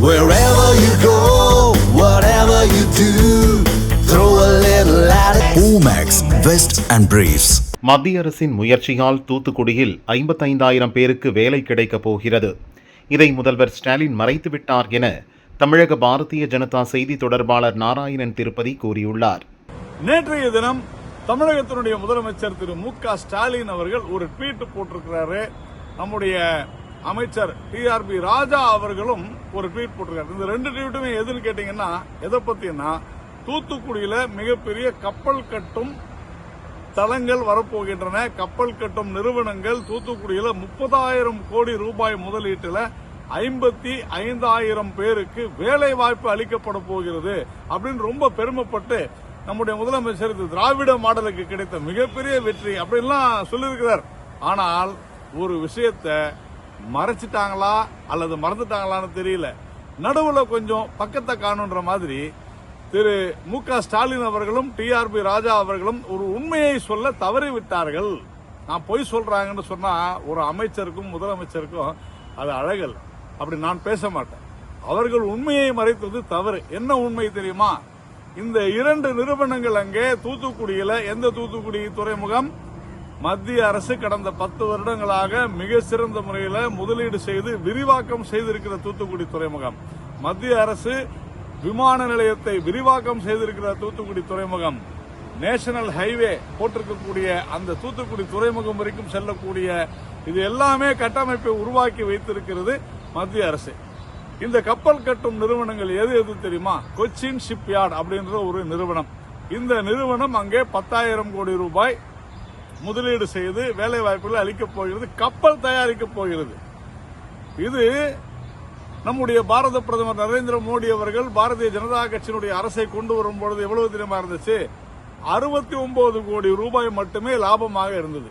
Wherever you go, whatever you do, throw a little at it. Omax, Vest and Briefs. மத்திய அரசின் முயற்சியால் தூத்துக்குடியில் ஐம்பத்தைந்தாயிரம் பேருக்கு வேலை கிடைக்கப் போகிறது இதை முதல்வர் ஸ்டாலின் மறைத்துவிட்டார் என தமிழக பாரதிய ஜனதா செய்தி தொடர்பாளர் நாராயணன் திருப்பதி கூறியுள்ளார் நேற்றைய தினம் தமிழகத்தினுடைய முதலமைச்சர் திரு மு க ஸ்டாலின் அவர்கள் ஒரு ட்வீட் போட்டிருக்கிறாரு நம்முடைய அமைச்சர் டிஆர்பி ராஜா அவர்களும் ஒரு ட்வீட் போட்டிருக்காரு. இந்த ரெண்டு ட்வீட்டுமே எதுன்னு கேட்டீங்கன்னா எதை பத்தினா தூத்துக்குடியில மிகப்பெரிய கப்பல் கட்டும் தளங்கள் வரப்போகின்றன. கப்பல் கட்டும் நிறுவனங்கள் தூத்துக்குடியில முப்பதாயிரம் கோடி ரூபாய் முதலீட்டுல ஐம்பத்தி ஐந்தாயிரம் பேருக்கு வேலை வாய்ப்பு அளிக்கப்பட போகிறது அப்படின்னு ரொம்ப பெருமைப்பட்டு நம்முடைய முதலமைச்சர் இது திராவிட மாடலுக்கு கிடைத்த மிகப்பெரிய வெற்றி அப்படின்லாம் சொல்லியிருக்கிறார். ஆனால் ஒரு விஷயத்தை மறைச்சிட்டாங்களா அல்லது மறந்துட்டாங்களான்னு தெரியல. நடுவில் கொஞ்சம் பக்கத்தை காணுன்ற மாதிரி திரு மு க ஸ்டாலின் அவர்களும் டிஆர்பி ராஜா அவர்களும் ஒரு உண்மையை சொல்ல தவறிவிட்டார்கள். நான் பொய் சொல்றாங்கன்னு சொன்னா ஒரு அமைச்சருக்கும் முதலமைச்சருக்கும் அது அழகல். அப்படி நான் பேச மாட்டேன். அவர்கள் உண்மையை மறைத்தது தவறு. என்ன உண்மை தெரியுமா? இந்த இரண்டு நிறுவனங்கள் அங்கே தூத்துக்குடியில எந்த தூத்துக்குடி துறைமுகம்? மத்திய அரசு கடந்த பத்து வருடங்களாக மிக சிறந்த முறையில் முதலீடு செய்து விரிவாக்கம் செய்திருக்கிற தூத்துக்குடி துறைமுகம். மத்திய அரசு விமான நிலையத்தை விரிவாக்கம் செய்திருக்கிற தூத்துக்குடி துறைமுகம். நேஷனல் ஹைவே போட்டிருக்கக்கூடிய அந்த தூத்துக்குடி துறைமுகம் வரைக்கும் செல்லக்கூடிய இது எல்லாமே கட்டமைப்பை உருவாக்கி வைத்திருக்கிறது மத்திய அரசு. இந்த கப்பல் கட்டும் நிறுவனங்கள் எது எது தெரியுமா? கொச்சின் ஷிப்யார்ட் அப்படின்ற ஒரு நிறுவனம். இந்த நிறுவனம் அங்கே பத்தாயிரம் கோடி ரூபாய் முதலீடு செய்து வேலை வாய்ப்புகளை அளிக்கப் போகிறது கப்பல் தயாரிக்கப் போகிறது. இது நம்முடைய பாரத பிரதமர் நரேந்திர மோடி அவர்கள் பாரதிய ஜனதா கட்சியினுடைய அரசை கொண்டு வரும் பொழுது எவ்வளவு தினமா இருந்துச்சு? அறுபத்தி ஒன்பது கோடி ரூபாய் மட்டுமே லாபமாக இருந்தது.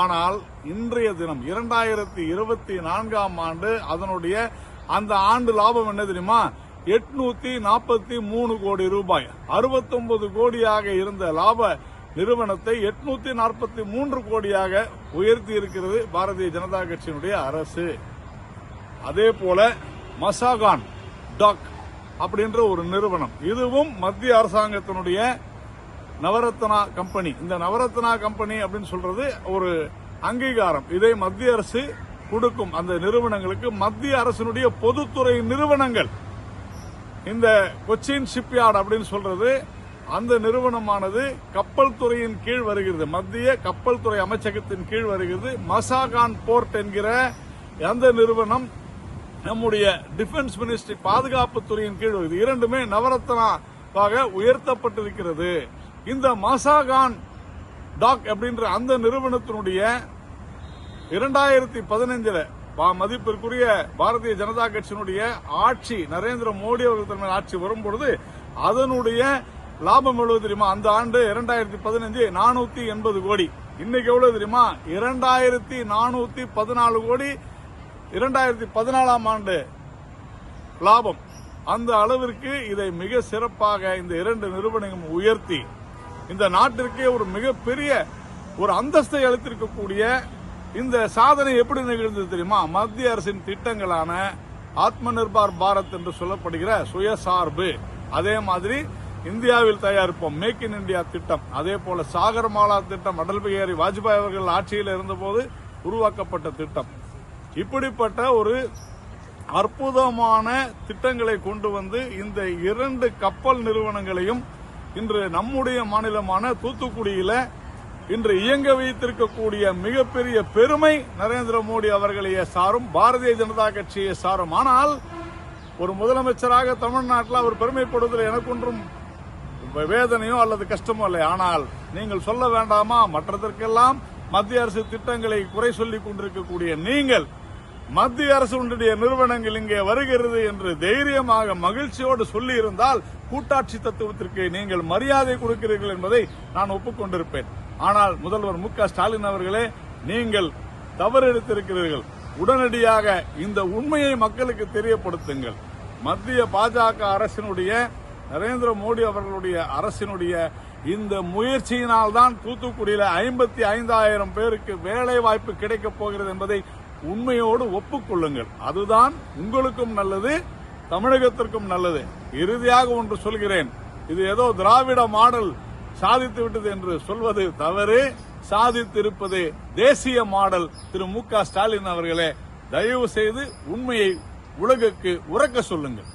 ஆனால் இன்றைய தினம் இரண்டாயிரத்தி இருபத்தி நான்காம் ஆண்டு அதனுடைய அந்த ஆண்டு லாபம் என்ன தெரியுமா? எட்நூத்தி நாற்பத்தி மூணு கோடி ரூபாய். அறுபத்தொன்பது கோடியாக இருந்த லாப நிறுவனத்தை எட்நூத்தி நாற்பத்தி மூன்று கோடியாக உயர்த்தி இருக்கிறது பாரதிய ஜனதா கட்சியினுடைய அரசு. அதே போல மசாகான் டாக் அப்படின்ற ஒரு நிறுவனம். இதுவும் மத்திய அரசாங்கத்தினுடைய நவரத்னா கம்பெனி. இந்த நவரத்னா கம்பெனி அப்படின்னு சொல்றது ஒரு அங்கீகாரம். இதை மத்திய அரசு கொடுக்கும். அந்த நிறுவனங்களுக்கு மத்திய அரசினுடைய பொதுத்துறை நிறுவனங்கள். இந்த கொச்சின் ஷிப்யார்ட் அப்படின்னு சொல்றது அந்த நிறுவனமானது கப்பல் துறையின் கீழ் வருகிறது. மத்திய கப்பல் துறை அமைச்சகத்தின் கீழ் வருகிறது. மசாகான் போர்ட் என்கிற அந்த நிறுவனம் நம்முடைய டிஃபென்ஸ் மினிஸ்ட்ரி பாதுகாப்பு துறையின் கீழ் வருகிறது. இரண்டுமே நவரத்னாவாக உயர்த்தப்பட்டிருக்கிறது. இந்த மசாகான் டாக் அப்படின்ற அந்த நிறுவனத்தினுடைய இரண்டாயிரத்தி பதினைஞ்சில் மதிப்பிற்குரிய பாரதிய ஜனதா கட்சியினுடைய ஆட்சி நரேந்திர மோடி அவர்கள் தலைமையில் ஆட்சி வரும்பொழுது அதனுடைய லாபம் எவ்வளவு தெரியுமா? அந்த ஆண்டு இரண்டாயிரத்தி பதினஞ்சு நானூத்தி எண்பது கோடி. இன்னைக்கு எவ்வளவு தெரியுமா? இரண்டாயிரத்தி நானூத்தி பதினாலு கோடி. இரண்டாயிரத்தி பதினாலாம் ஆண்டு லாபம். அந்த அளவிற்கு இதை மிக சிறப்பாக இந்த இரண்டு நிறுவனங்களும் உயர்த்தி இந்த நாட்டிற்கே ஒரு மிகப்பெரிய ஒரு அந்தஸ்தை அளித்திருக்கக்கூடிய இந்த சாதனை எப்படி நிகழ்ந்தது தெரியுமா? மத்திய அரசின் திட்டங்களான ஆத்ம நிர்பார் பாரத் என்று சொல்லப்படுகிற சுயசார்பு. அதே மாதிரி இந்தியாவில் தயாரிப்போம் மேக் இன் இந்தியா திட்டம். அதே போல சாகர்மாலா திட்டம் அடல் பிகாரி வாஜ்பாய் அவர்கள் ஆட்சியில் இருந்தபோது உருவாக்கப்பட்ட திட்டம். இப்படிப்பட்ட ஒரு அற்புதமான திட்டங்களை கொண்டு வந்து இந்த இரண்டு கப்பல் நிறுவனங்களையும் இன்று நம்முடைய மாநிலமான தூத்துக்குடியில இன்று இயங்க வைத்திருக்கக்கூடிய மிகப்பெரிய பெருமை நரேந்திர மோடி அவர்களையே சாரும் பாரதிய ஜனதா கட்சியை சாரும். ஆனால் ஒரு முதலமைச்சராக தமிழ்நாட்டில் அவர் பெருமைப்படுவதில் எனக்கு ஒன்றும் வேதனையோ அல்லது கஷ்டமோ இல்லை. ஆனால் நீங்கள் சொல்ல வேண்டாமா? மற்றதற்கெல்லாம் மத்திய அரசு திட்டங்களை குறை சொல்லிக் கொண்டிருக்கக்கூடிய நீங்கள் மத்திய அரசுடைய நிறுவனங்கள் இங்கே வருகிறது என்று தைரியமாக மகிழ்ச்சியோடு சொல்லி இருந்தால் கூட்டாட்சி தத்துவத்திற்கு நீங்கள் மரியாதை கொடுக்கிறீர்கள் என்பதை நான் ஒப்புக்கொண்டிருப்பேன். ஆனால் முதல்வர் மு ஸ்டாலின் அவர்களே நீங்கள் தவறு எடுத்திருக்கிறீர்கள் உடனடியாக இந்த உண்மையை மக்களுக்கு தெரியப்படுத்துங்கள். மத்திய பாஜக அரசினுடைய நரேந்திர மோடி அவர்களுடைய அரசினுடைய இந்த முயற்சியினால் தான் தூத்துக்குடியில் ஐம்பத்தி ஐந்தாயிரம் பேருக்கு வேலை வாய்ப்பு கிடைக்கப் போகிறது என்பதை உண்மையோடு ஒப்புக்கொள்ளுங்கள். அதுதான் உங்களுக்கும் நல்லது தமிழகத்திற்கும் நல்லது. இறுதியாக ஒன்று சொல்கிறேன். இது ஏதோ திராவிட மாடல் சாதித்து விட்டது என்று சொல்வது தவறு சாதித்திருப்பது தேசிய மாடல். திரு மு க ஸ்டாலின் அவர்களே தயவு செய்து உண்மையை உலகுக்கு உறக்க சொல்லுங்கள்.